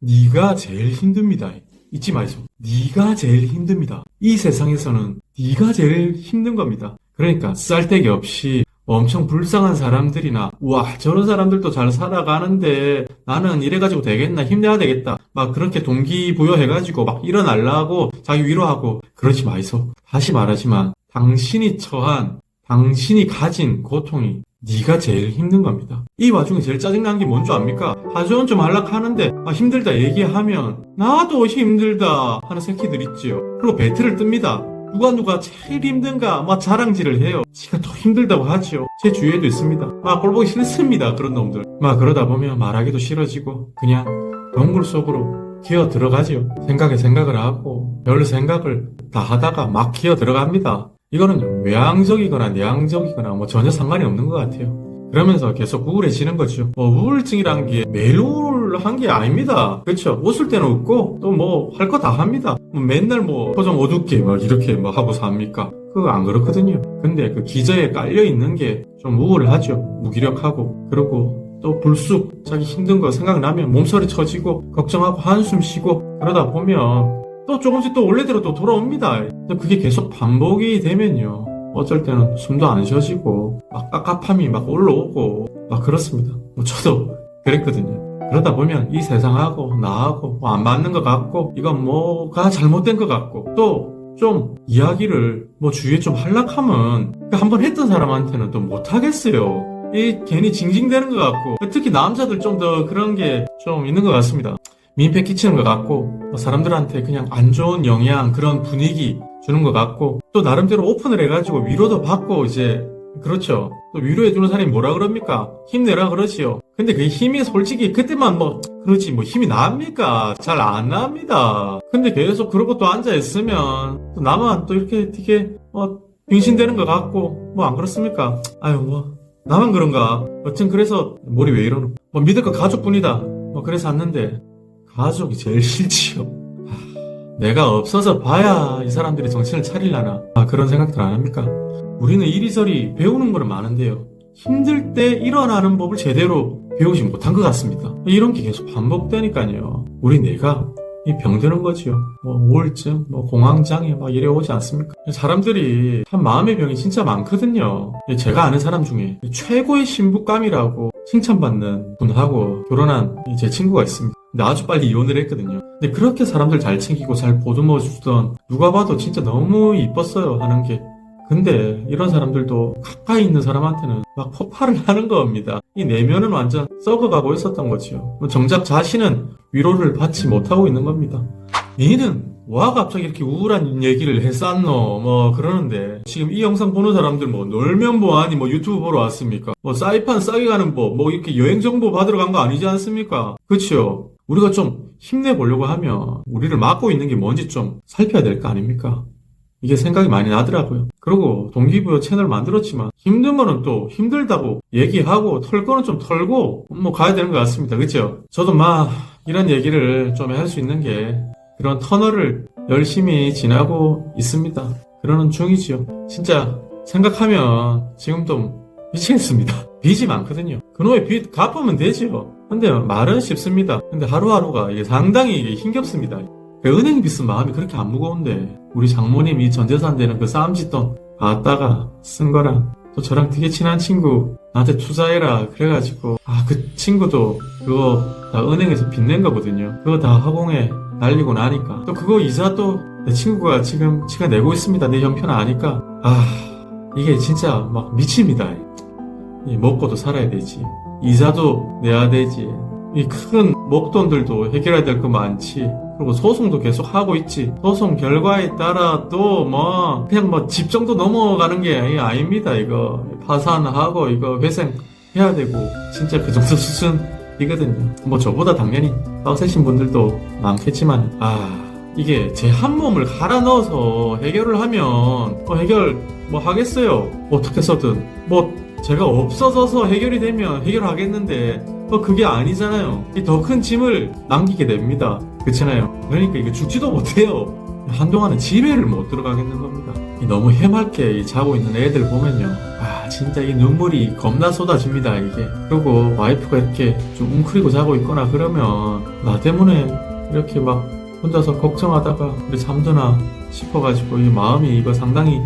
네가 제일 힘듭니다. 잊지 마이소. 네가 제일 힘듭니다. 이 세상에서는 네가 제일 힘든 겁니다. 그러니까 쌀데기 없이 엄청 불쌍한 사람들이나 와 저런 사람들도 잘 살아가는데 나는 이래가지고 되겠나 힘내야 되겠다 막 그렇게 동기부여해가지고 막 일어나려고 자기 위로하고 그러지 마이소 다시 말하지만 당신이 처한 당신이 가진 고통이 네가 제일 힘든 겁니다. 이 와중에 제일 짜증나는 게 뭔 줄 압니까? 하소연 좀 하락하는데 아, 힘들다 얘기하면 나도 힘들다 하는 새끼들 있지요. 그리고 배틀을 뜹니다. 누가 누가 제일 힘든가 막 자랑질을 해요. 지가 더 힘들다고 하지요. 제 주위에도 있습니다. 막 꼴보기 싫습니다. 그런 놈들. 막 그러다 보면 말하기도 싫어지고 그냥 동굴 속으로 기어 들어가지요. 생각에 생각을 하고 별 생각을 다 하다가 막 기어 들어갑니다. 이거는 외향적이거나 내향적이거나 뭐 전혀 상관이 없는 것 같아요. 그러면서 계속 우울해지는 거죠. 뭐 우울증이란 게 매일 우울한 게 아닙니다. 그렇죠? 웃을 때는 웃고 또 뭐 할 거 다 합니다. 뭐 맨날 뭐 표정 어둡게 막 이렇게 뭐 하고 삽니까? 그거 안 그렇거든요. 근데 그 기저에 깔려 있는 게 좀 우울하죠. 무기력하고 그리고 또 불쑥 자기 힘든 거 생각나면 몸서리 쳐지고 걱정하고 한숨 쉬고 그러다 보면 또 조금씩 또 원래대로 또 돌아옵니다. 근데 그게 계속 반복이 되면요. 어쩔 때는 숨도 안 쉬어지고 막 깝깝함이 막 올라오고 막 그렇습니다. 뭐 저도 그랬거든요. 그러다 보면 이 세상하고 나하고 뭐 안 맞는 것 같고 이건 뭐가 잘못된 것 같고 또 좀 이야기를 뭐 주위에 좀 한락하면 한번 했던 사람한테는 또 못하겠어요. 이 괜히 징징대는 것 같고 특히 남자들 좀 더 그런 게 좀 있는 것 같습니다. 민폐 끼치는 것 같고 뭐 사람들한테 그냥 안 좋은 영향 그런 분위기 주는 것 같고 또 나름대로 오픈을 해가지고 위로도 받고 이제 그렇죠. 또 위로해주는 사람이 뭐라 그럽니까? 힘내라 그러지요. 근데 그 힘이 솔직히 그때만 뭐 그러지 뭐 힘이 납니까? 잘 안 납니다. 근데 계속 그러고 또 앉아 있으면 또 나만 또 이렇게 되게 뭐 빙신되는 것 같고 뭐 안 그렇습니까? 아유 뭐 나만 그런가? 여튼 그래서 머리 왜 이러노? 뭐 믿을 거 가족뿐이다. 뭐 그래서 왔는데 가족이 제일 싫지요. 하, 내가 없어서 봐야 이 사람들이 정신을 차리려나 아, 그런 생각들 안 합니까? 우리는 이리저리 배우는 거는 많은데요. 힘들 때 일어나는 법을 제대로 배우지 못한 것 같습니다. 이런 게 계속 반복되니까요. 우리 뇌가 이 병드는 거지요. 뭐 우울증, 뭐 공황장애 막 이래 오지 않습니까? 사람들이 참 마음의 병이 진짜 많거든요. 제가 아는 사람 중에 최고의 신부감이라고 칭찬받는 분하고 결혼한 제 친구가 있습니다. 근데 아주 빨리 이혼을 했거든요. 근데 그렇게 사람들 잘 챙기고 잘 보듬어 주던 누가 봐도 진짜 너무 이뻤어요 하는 게. 근데 이런 사람들도 가까이 있는 사람한테는 막 폭발을 하는 겁니다. 이 내면은 완전 썩어가고 있었던 거지요. 뭐 정작 자신은 위로를 받지 못하고 있는 겁니다. 니는 와 갑자기 이렇게 우울한 얘기를 했었노 뭐 그러는데 지금 이 영상 보는 사람들 뭐 놀면 뭐하니 뭐 유튜브 보러 왔습니까? 뭐 사이판 싸게 가는 법 뭐 이렇게 여행 정보 받으러 간 거 아니지 않습니까? 그치요? 우리가 좀 힘내보려고 하면 우리를 막고 있는 게 뭔지 좀 살펴야 될 거 아닙니까? 이게 생각이 많이 나더라고요. 그리고 동기부여 채널 만들었지만 힘든 거는 또 힘들다고 얘기하고 털 거는 좀 털고 뭐 가야 되는 것 같습니다. 그쵸? 저도 막 이런 얘기를 좀 할 수 있는 게 그런 터널을 열심히 지나고 있습니다. 그러는 중이지요. 진짜 생각하면 지금도 미치겠습니다. 빚이 많거든요. 그놈의 빚 갚으면 되지요. 근데 말은 쉽습니다. 근데 하루하루가 이게 상당히 힘겹습니다. 그 은행 빚은 마음이 그렇게 안 무거운데 우리 장모님이 전재산 되는 그 싸움짓돈 갖다가 쓴 거랑 또 저랑 되게 친한 친구 나한테 투자해라 그래가지고 아 그 친구도 그거 다 은행에서 빚낸 거거든요 그거 다 화공에 날리고 나니까 또 그거 이자 또 내 친구가 지금 지가 내고 있습니다 내 형편 아니까 아 이게 진짜 막 미칩니다 이 먹고도 살아야 되지 이자도 내야 되지 이 큰 목돈들도 해결해야 될 거 많지 그리고 소송도 계속 하고 있지. 소송 결과에 따라 또 뭐 그냥 뭐 집 정도 넘어가는 게 아닙니다. 이거 파산하고 이거 회생 해야 되고 진짜 그 정도 수준이거든요. 뭐 저보다 당연히 빡세신 분들도 많겠지만 아 이게 제 한 몸을 갈아 넣어서 해결을 하면 뭐 해결 뭐 하겠어요. 어떻게 써든 뭐 제가 없어져서 해결이 되면 해결하겠는데 뭐 그게 아니잖아요. 더 큰 짐을 남기게 됩니다. 그렇잖아요. 그러니까 이게 죽지도 못해요. 한동안은 집에를 못 들어가겠는 겁니다. 이 너무 해맑게 이 자고 있는 애들 보면요. 아, 진짜 이 눈물이 겁나 쏟아집니다, 이게. 그리고 와이프가 이렇게 좀 웅크리고 자고 있거나 그러면 나 때문에 이렇게 막 혼자서 걱정하다가 잠드나 싶어가지고 이 마음이 이거 상당히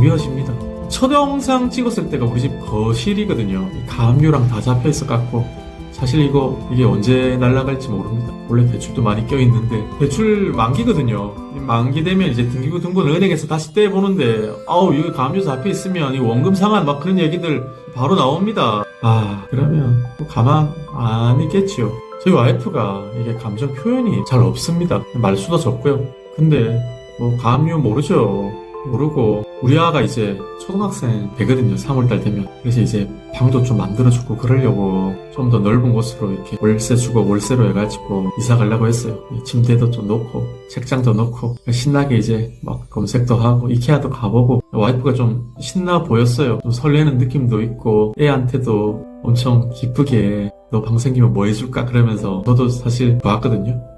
미어집니다. 첫 영상 찍었을 때가 우리 집 거실이거든요. 이 가압류랑 다 잡혀 있어 갖고 사실 이거 이게 언제 날아갈지 모릅니다. 원래 대출도 많이 껴 있는데 대출 만기거든요. 이 만기 되면 이제 등기부 등본 은행에서 다시 떼보는데 아우 여기 가압류 잡혀 있으면 이 원금 상환 막 그런 얘기들 바로 나옵니다. 아 그러면 또 가만 안 있겠지요. 저희 와이프가 이게 감정 표현이 잘 없습니다. 말수도 적고요. 근데 뭐 가압류 모르죠. 모르고 우리 아가 이제 초등학생 되거든요 3월달 되면. 그래서 이제 방도 좀 만들어주고 그러려고 좀 더 넓은 곳으로 이렇게 월세 주고 월세로 해가지고 이사 가려고 했어요. 이 침대도 좀 놓고 책장도 놓고 신나게 이제 막 검색도 하고 이케아도 가보고 와이프가 좀 신나 보였어요. 좀 설레는 느낌도 있고 애한테도 엄청 기쁘게 너 방 생기면 뭐 해줄까? 그러면서 저도 사실 좋았거든요. 뭐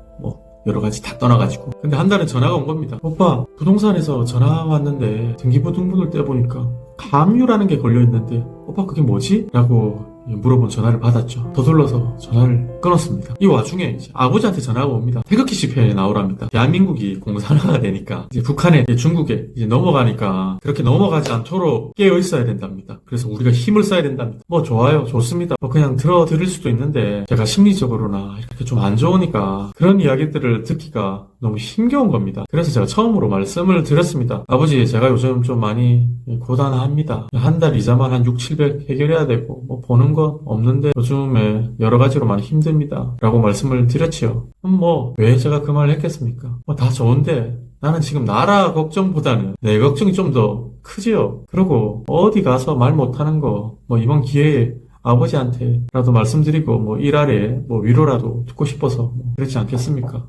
여러 가지 다 떠나가지고. 근데 한 달은 전화가 온 겁니다. 오빠, 부동산에서 전화 왔는데 등기부 등본을 떼보니까 감유라는 게 걸려있는데 오빠 그게 뭐지? 라고 물어본 전화를 받았죠. 더둘러서 전화를 끊었습니다. 이 와중에 아버지한테 전화가 옵니다. 태극기 집회에 나오랍니다. 대한민국이 공산화가 되니까 이제 북한에 이제 중국에 이제 넘어가니까 그렇게 넘어가지 않도록 깨어 있어야 된답니다. 그래서 우리가 힘을 써야 된답니다. 뭐 좋아요, 좋습니다. 뭐 그냥 들어 드릴 수도 있는데 제가 심리적으로나 이렇게 좀 안 좋으니까 그런 이야기들을 듣기가 너무 힘겨운 겁니다. 그래서 제가 처음으로 말씀을 드렸습니다. 아버지, 제가 요즘 좀 많이 고단합니다. 한 달 이자만 한 6, 700 해결해야 되고 뭐 보는 건 없는데 요즘에 여러 가지로 많이 힘듭니다. 라고 말씀을 드렸지요. 그럼 뭐왜 제가 그 말을 했겠습니까? 뭐 다 좋은데 나는 지금 나라 걱정보다는 내 걱정이 좀 더 크지요. 그리고 어디 가서 말 못하는 거 뭐 이번 기회에 아버지한테라도 말씀드리고 뭐 일하래 뭐 위로라도 듣고 싶어서 뭐 그렇지 않겠습니까?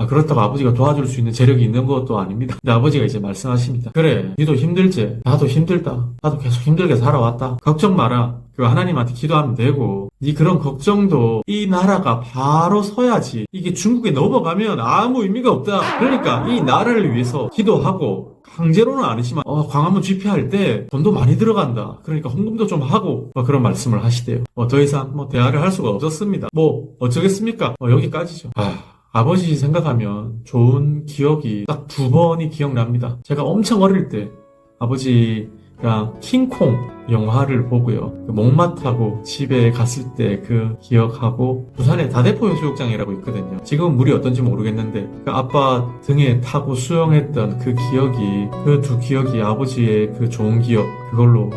아 그렇다고 아버지가 도와줄 수 있는 재력이 있는 것도 아닙니다. 근데 아버지가 이제 말씀하십니다. 그래, 니도 힘들지? 나도 힘들다. 나도 계속 힘들게 살아왔다. 걱정 마라. 그 하나님한테 기도하면 되고 네 그런 걱정도 이 나라가 바로 서야지. 이게 중국에 넘어가면 아무 의미가 없다. 그러니까 이 나라를 위해서 기도하고 강제로는 아니지만 어, 광화문 집회할 때 돈도 많이 들어간다. 그러니까 헌금도 좀 하고 뭐 그런 말씀을 하시대요. 뭐더 이상 뭐 대화를 할 수가 없었습니다. 뭐 어쩌겠습니까? 뭐 여기까지죠. 아. 아버지 생각하면 좋은 기억이 딱 두 번이 기억납니다. 제가 엄청 어릴 때 아버지랑 킹콩 영화를 보고요. 그 목마 타고 집에 갔을 때 그 기억하고 부산에 다대포 해수욕장이라고 있거든요. 지금은 물이 어떤지 모르겠는데 그 아빠 등에 타고 수영했던 그 기억이 그 두 기억이 아버지의 그 좋은 기억 그걸로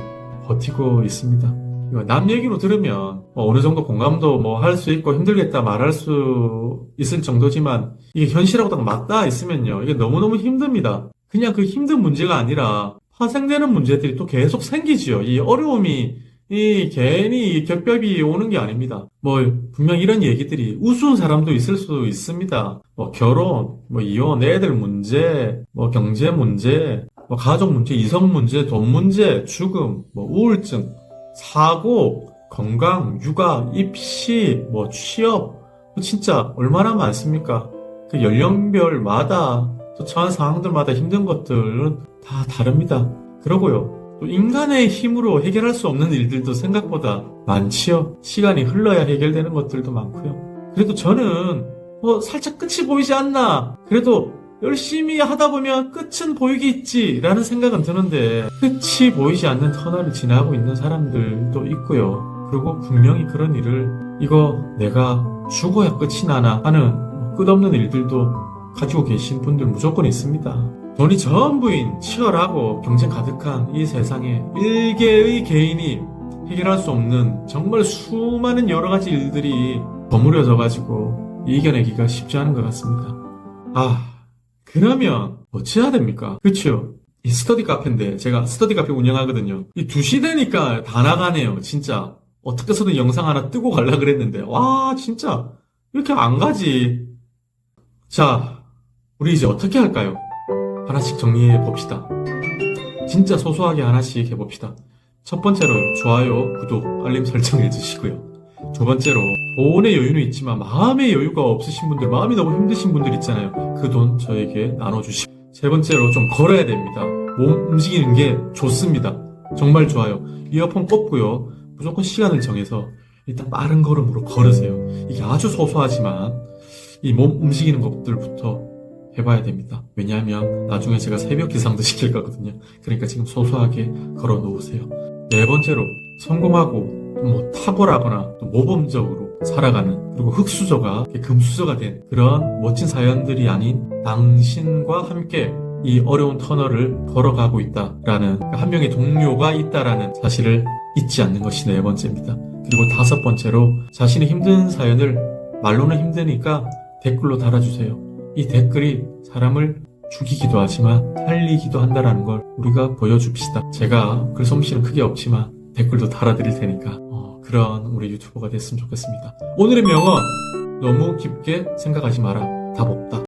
버티고 있습니다. 이거 남 얘기로 들으면 뭐 어느 정도 공감도 뭐 할 수 있고 힘들겠다 말할 수 있을 정도지만 이게 현실하고 딱 맞닿아 있으면요 이게 너무너무 힘듭니다. 그냥 그 힘든 문제가 아니라 파생되는 문제들이 또 계속 생기지요. 이 어려움이 이 괜히 이 격벽이 오는 게 아닙니다. 뭐 분명 이런 얘기들이 우스운 사람도 있을 수 있습니다. 뭐 결혼, 뭐 이혼, 애들 문제, 뭐 경제 문제, 뭐 가족 문제, 이성 문제, 돈 문제, 죽음, 뭐 우울증, 사고, 건강, 육아, 입시, 뭐 취업, 뭐 진짜 얼마나 많습니까? 그 연령별마다 또 처한 상황들마다 힘든 것들은 다 다릅니다. 그러고요. 또 인간의 힘으로 해결할 수 없는 일들도 생각보다 많지요. 시간이 흘러야 해결되는 것들도 많고요. 그래도 저는 뭐 살짝 끝이 보이지 않나. 그래도 열심히 하다 보면 끝은 보이겠지라는 생각은 드는데 끝이 보이지 않는 터널을 지나고 있는 사람들도 있고요. 그리고 분명히 그런 일을 이거 내가 죽어야 끝이 나나 하는 끝없는 일들도 가지고 계신 분들 무조건 있습니다. 돈이 전부인 치열하고 경쟁 가득한 이 세상에 일개의 개인이 해결할 수 없는 정말 수많은 여러 가지 일들이 버무려져 가지고 이겨내기가 쉽지 않은 것 같습니다. 아, 그러면 어찌해야 됩니까? 그쵸? 이 스터디 카페인데 제가 스터디 카페 운영하거든요. 이 2시 되니까 다 나가네요. 진짜. 어떻게 해서든 영상 하나 뜨고 갈라 그랬는데 와 진짜 이렇게 안 가지. 자, 우리 이제 어떻게 할까요? 하나씩 정리해 봅시다. 진짜 소소하게 하나씩 해봅시다. 첫 번째로 좋아요, 구독, 알림 설정 해주시고요. 두 번째로 돈의 여유는 있지만 마음의 여유가 없으신 분들, 마음이 너무 힘드신 분들 있잖아요. 그 돈 저에게 나눠주시고 세 번째로 좀 걸어야 됩니다. 몸 움직이는 게 좋습니다. 정말 좋아요. 이어폰 꼽고요. 무조건 시간을 정해서 일단 빠른 걸음으로 걸으세요. 이게 아주 소소하지만 이 몸 움직이는 것들부터 해봐야 됩니다. 왜냐하면 나중에 제가 새벽 기상도 시킬 거거든요. 그러니까 지금 소소하게 걸어 놓으세요. 네 번째로 성공하고 뭐 탁월하거나 또 모범적으로 살아가는 그리고 흑수저가 금수저가 된 그런 멋진 사연들이 아닌 당신과 함께 이 어려운 터널을 걸어가고 있다라는 한 명의 동료가 있다라는 사실을 잊지 않는 것이 네 번째입니다. 그리고 다섯 번째로 자신의 힘든 사연을 말로는 힘드니까 댓글로 달아주세요. 이 댓글이 사람을 죽이기도 하지만 살리기도 한다라는 걸 우리가 보여줍시다. 제가 글 솜씨는 크게 없지만 댓글도 달아드릴 테니까 어, 그런 우리 유튜버가 됐으면 좋겠습니다. 오늘의 명언 너무 깊게 생각하지 마라. 답 없다.